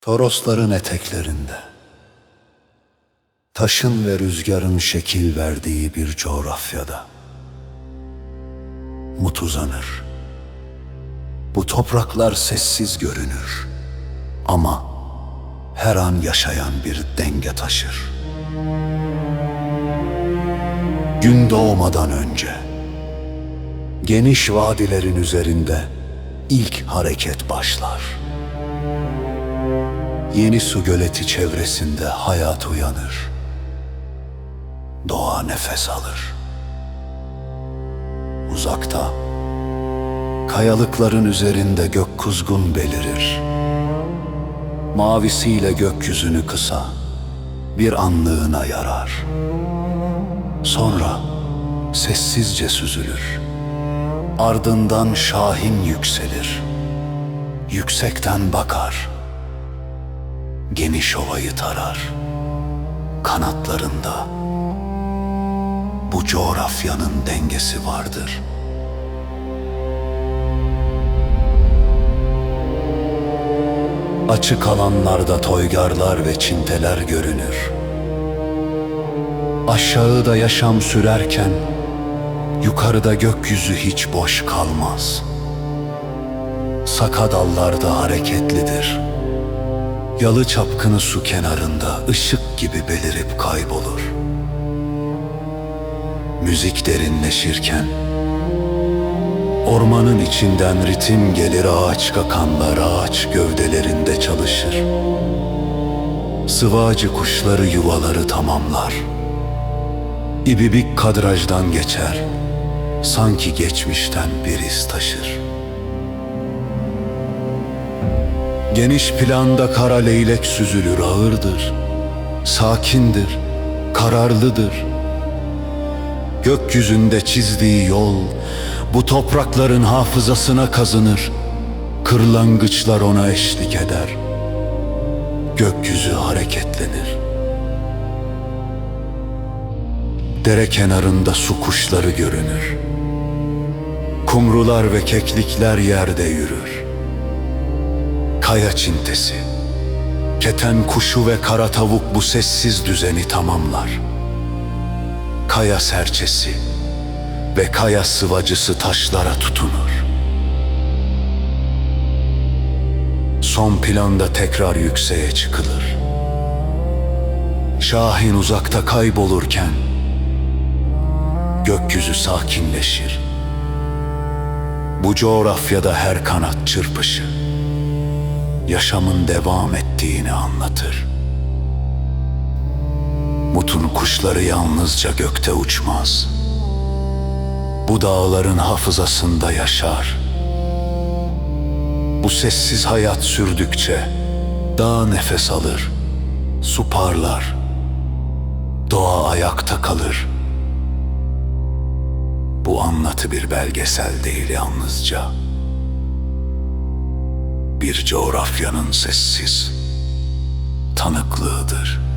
Torosların eteklerinde. Taşın ve rüzgarın şekil verdiği bir coğrafyada. Mut uzanır. Bu topraklar sessiz görünür. Ama her an yaşayan bir denge taşır. Gün doğmadan önce Geniş vadilerin üzerinde ilk hareket başlar. Yeni su göleti çevresinde hayat uyanır. Doğa nefes alır. Uzakta, kayalıkların üzerinde gök kuzgun belirir. Mavisiyle gökyüzünü kısa, bir anlığına yarar. Sonra sessizce süzülür. Ardından şahin yükselir. Yüksekten bakar. Geniş ovayı tarar. Kanatlarında bu coğrafyanın dengesi vardır. Açık alanlarda toygarlar ve çinteler görünür. Aşağıda yaşam sürerken Yukarıda gökyüzü hiç boş kalmaz. Saka dallarda hareketlidir. Yalı çapkını su kenarında ışık gibi belirip kaybolur. Müzik derinleşirken Ormanın içinden ritim gelir ağaç kakanlar ağaç gövdelerinde çalışır. Sıvacı kuşları yuvaları tamamlar. İbibik kadrajdan geçer. Sanki geçmişten bir iz taşır. Geniş planda kara leylek süzülür ağırdır. Sakindir, kararlıdır. Gökyüzünde çizdiği yol bu toprakların hafızasına kazınır. Kırlangıçlar ona eşlik eder. Gökyüzü hareketlenir. Dere kenarında su kuşları görünür. Kumrular ve keklikler yerde yürür. Kaya çintesi, keten kuşu ve kara tavuk bu sessiz düzeni tamamlar. Kaya serçesi ve kaya sıvacısı taşlara tutunur. Son planda tekrar yükseğe çıkılır. Şahin uzakta kaybolurken gökyüzü sakinleşir. Bu coğrafyada her kanat çırpışı yaşamın devam ettiğini anlatır. Mutun kuşları yalnızca gökte uçmaz. Bu dağların hafızasında yaşar. Bu sessiz hayat sürdükçe dağ nefes alır, su parlar, doğa ayakta kalır. Bu anlatı bir belgesel değil yalnızca. Bir coğrafyanın sessiz tanıklığıdır.